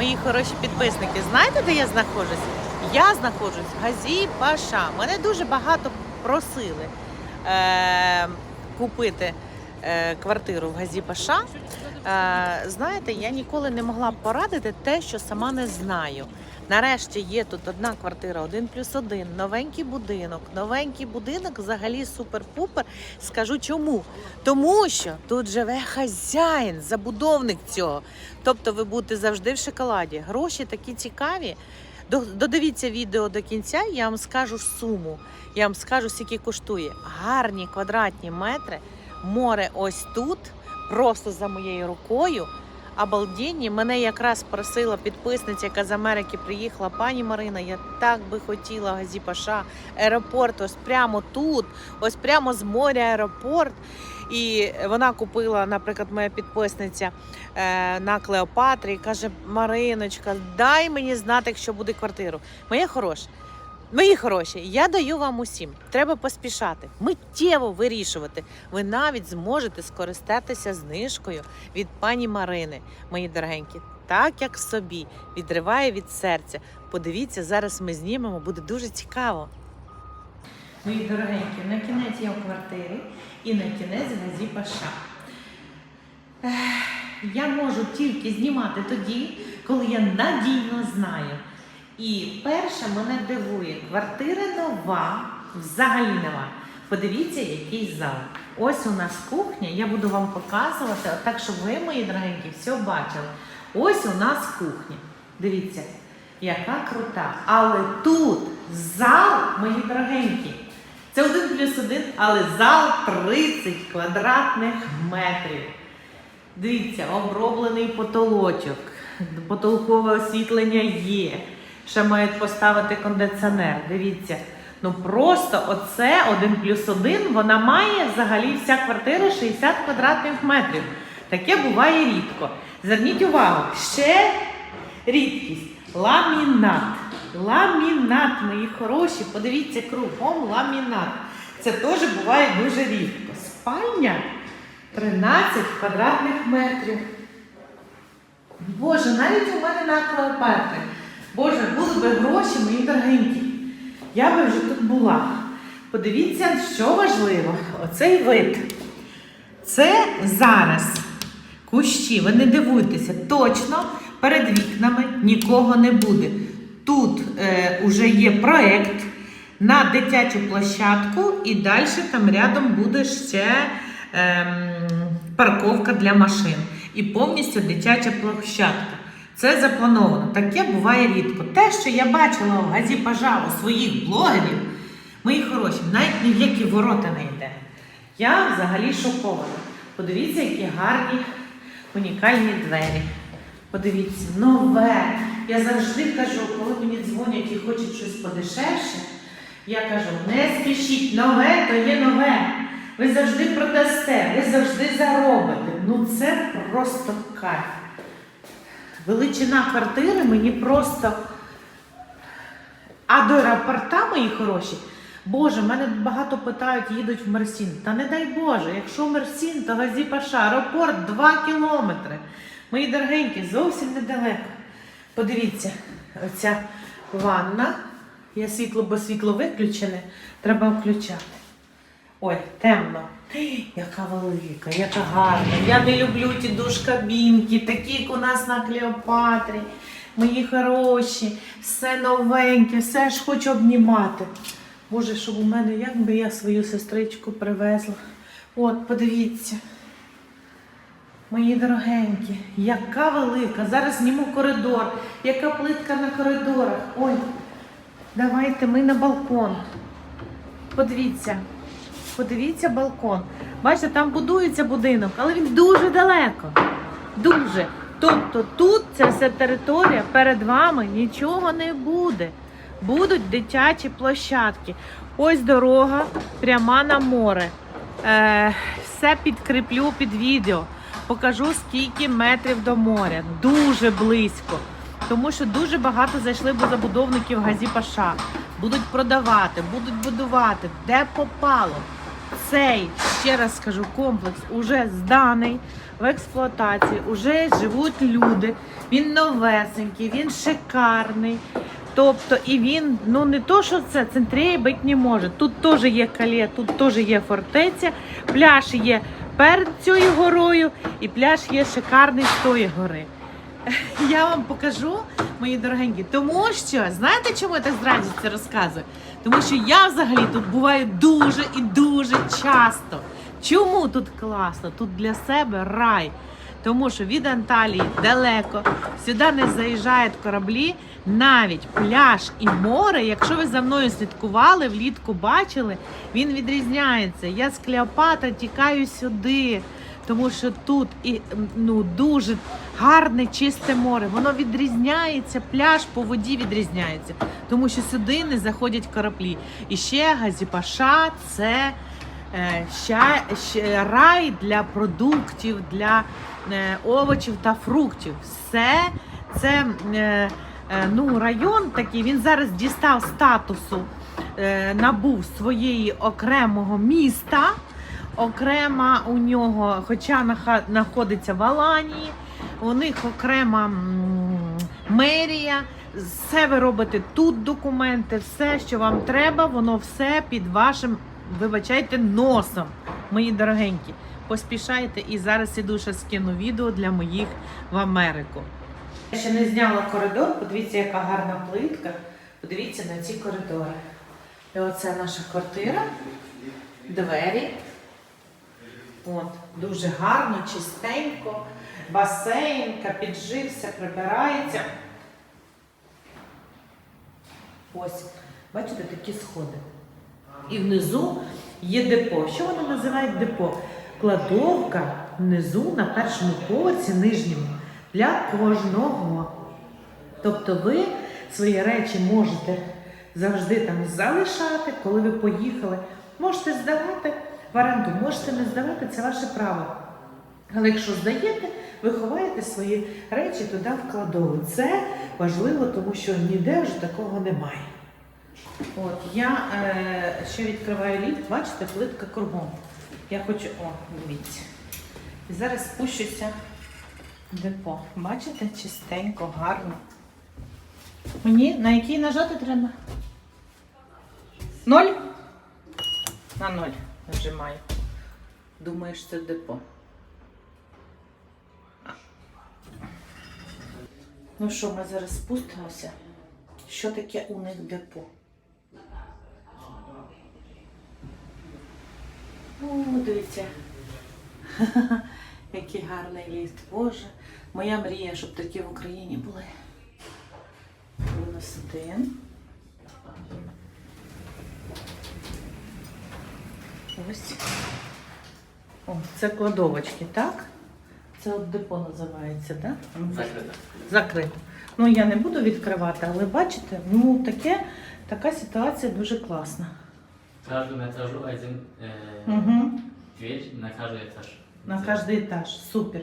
мої хороші підписники, знаєте, де я знаходжусь? Я знаходжусь в Газі Паша. Мене дуже багато просили е, купити квартиру в Газі Паша. Е, знаєте, я ніколи не могла б порадити те, що сама не знаю. Нарешті є тут одна квартира, один плюс один, новенький будинок. Новенький будинок взагалі супер-пупер. Скажу чому? Тому що тут живе хазяїн, забудовник цього. Тобто ви будете завжди в шоколаді. Гроші такі цікаві. Додивіться відео до кінця, я вам скажу суму. Я вам скажу, скільки коштує. Гарні квадратні метри. Море ось тут, просто за моєю рукою. Обалденні. Мене якраз просила підписниця, яка з Америки приїхала. Пані Марина, я так би хотіла Газі Паша, аеропорт, ось прямо тут, ось прямо з моря аеропорт. І вона купила, наприклад, моя підписниця е, на Клеопатрі каже: Мариночка, дай мені знати, якщо буде квартиру. Моя хороша. Мої хороші, я даю вам усім. Треба поспішати, миттєво вирішувати. Ви навіть зможете скористатися знижкою від пані Марини, мої дорогенькі, так як собі відриває від серця. Подивіться, зараз ми знімемо, буде дуже цікаво. Мої дорогенькі, на кінець я в квартирі і на кінець газі Паша. Я можу тільки знімати тоді, коли я надійно знаю. І перше мене дивує, квартира нова, взагалі нова. Подивіться, який зал. Ось у нас кухня, я буду вам показувати, так щоб ви, мої дорогенькі, все бачили. Ось у нас кухня. Дивіться, яка крута. Але тут зал, мої дорогенькі. Це один плюс один, але зал 30 квадратних метрів. Дивіться, оброблений потолочок, потолкове освітлення є. Ще мають поставити кондиціонер. Дивіться. Ну просто оце один плюс один, вона має взагалі вся квартира 60 квадратних метрів. Таке буває рідко. Зверніть увагу, ще рідкість. Ламінат. Ламінат, мої хороші. Подивіться кругом ламінат. Це теж буває дуже рідко. Спальня 13 квадратних метрів. Боже, навіть у мене на Клеопатри. Боже, були би гроші, мої дорогенькі. Я би вже тут була. Подивіться, що важливо, оцей вид. Це зараз кущі, ви не дивуйтеся, точно перед вікнами нікого не буде. Тут е, уже є проект на дитячу площадку, і далі там рядом буде ще ем, парковка для машин. І повністю дитяча площадка. Це заплановано. Таке буває рідко. Те, що я бачила в газі Пажа у своїх блогерів, мої хороші, навіть ні в які ворота не йде. Я взагалі шокована. Подивіться, які гарні унікальні двері. Подивіться, нове. Я завжди кажу, коли мені дзвонять і хочуть щось подешевше, я кажу, не спішіть, нове то є нове. Ви завжди продасте, ви завжди заробите. Ну це просто кайф. Величина квартири мені просто. А до аеропорта, мої хороші, Боже, мене багато питають, їдуть в Мерсін. Та не дай Боже, якщо Мерсін, то Газі Паша, аеропорт 2 кілометри. Мої дорогенькі, зовсім недалеко. Подивіться, оця ванна. Я світло, бо світло виключене, треба включати. Ой, темно. Яка велика, яка гарна. Я не люблю ті душ-кабінки, такі, як у нас на Клеопатрі. Мої хороші, все новеньке, все ж хочу обнімати. Боже, щоб у мене, як би я свою сестричку привезла. От, подивіться. Мої дорогенькі, яка велика. Зараз зніму коридор. Яка плитка на коридорах. Ой, давайте ми на балкон. Подивіться. Подивіться балкон. Бачите, там будується будинок, але він дуже далеко. Дуже. Тобто тут ця вся територія перед вами нічого не буде. Будуть дитячі площадки. Ось дорога пряма на море. Е, все підкріплю під відео. Покажу, скільки метрів до моря. Дуже близько. Тому що дуже багато зайшли забудовників Газі Паша. Будуть продавати, будуть будувати, де попало. Цей, ще раз скажу, комплекс уже зданий в експлуатації, уже живуть люди. Він новесенький, він шикарний. Тобто, і він, ну не то, що це центрії бути не може. Тут теж є калє, тут теж є фортеця, пляж є перед цією горою, і пляж є шикарний з тої гори. Я вам покажу, мої дорогенькі, тому що знаєте, чому я так з радістю розказую? Тому що я взагалі тут буваю дуже і дуже часто. Чому тут класно? Тут для себе рай. Тому що від Анталії далеко, сюди не заїжджають кораблі, навіть пляж і море. Якщо ви за мною слідкували, влітку бачили, він відрізняється. Я з Клеопатра тікаю сюди, тому що тут і ну дуже гарне чисте море. Воно відрізняється, пляж по воді відрізняється, тому що сюди не заходять кораблі. І ще Газіпаша це е, ще рай для продуктів, для е, овочів та фруктів. Все це е, ну, район такий. Він зараз дістав статусу, набув своєї окремого міста. Окрема у нього, хоча знаходиться в Аланії, у них окрема мерія. Все ви робите тут документи, все, що вам треба, воно все під вашим, вибачайте, носом, мої дорогенькі. Поспішайте і зараз іду ще скину відео для моїх в Америку. Я ще не зняла коридор, подивіться, яка гарна плитка. Подивіться на ці коридори. І оце наша квартира, двері. От, дуже гарно, чистенько, басейн, капіджи, все прибирається. Ось, бачите, такі сходи. І внизу є депо. Що вони називають депо? Кладовка внизу на першому поверсі нижньому для кожного. Тобто ви свої речі можете завжди там залишати, коли ви поїхали. Можете здавати в оренду, можете не здавати, це ваше право. Але якщо здаєте, ви ховаєте свої речі туди в кладову. Це важливо, тому що ніде вже такого немає. От, я е, ще відкриваю ліфт, бачите, плитка кругом. Я хочу, о, дивіться. Зараз спущуся в депо. Бачите, чистенько, гарно. Мені на який нажати треба? Ноль? На ноль нажимаю. Думаєш, це депо. Ну що, ми зараз спустимося. Що таке у них депо? О, дивіться. Який гарний ліфт. Боже, моя мрія, щоб такі в Україні були. Мінус один. Ось. О, це кладовочки, так? Це от депо називається, так? Закрито. Закрито. Ну я не буду відкривати, але бачите, ну таке, така ситуація дуже класна. Каждому этажу один э, Угу. дверь на каждый этаж. На кожний етаж. Супер.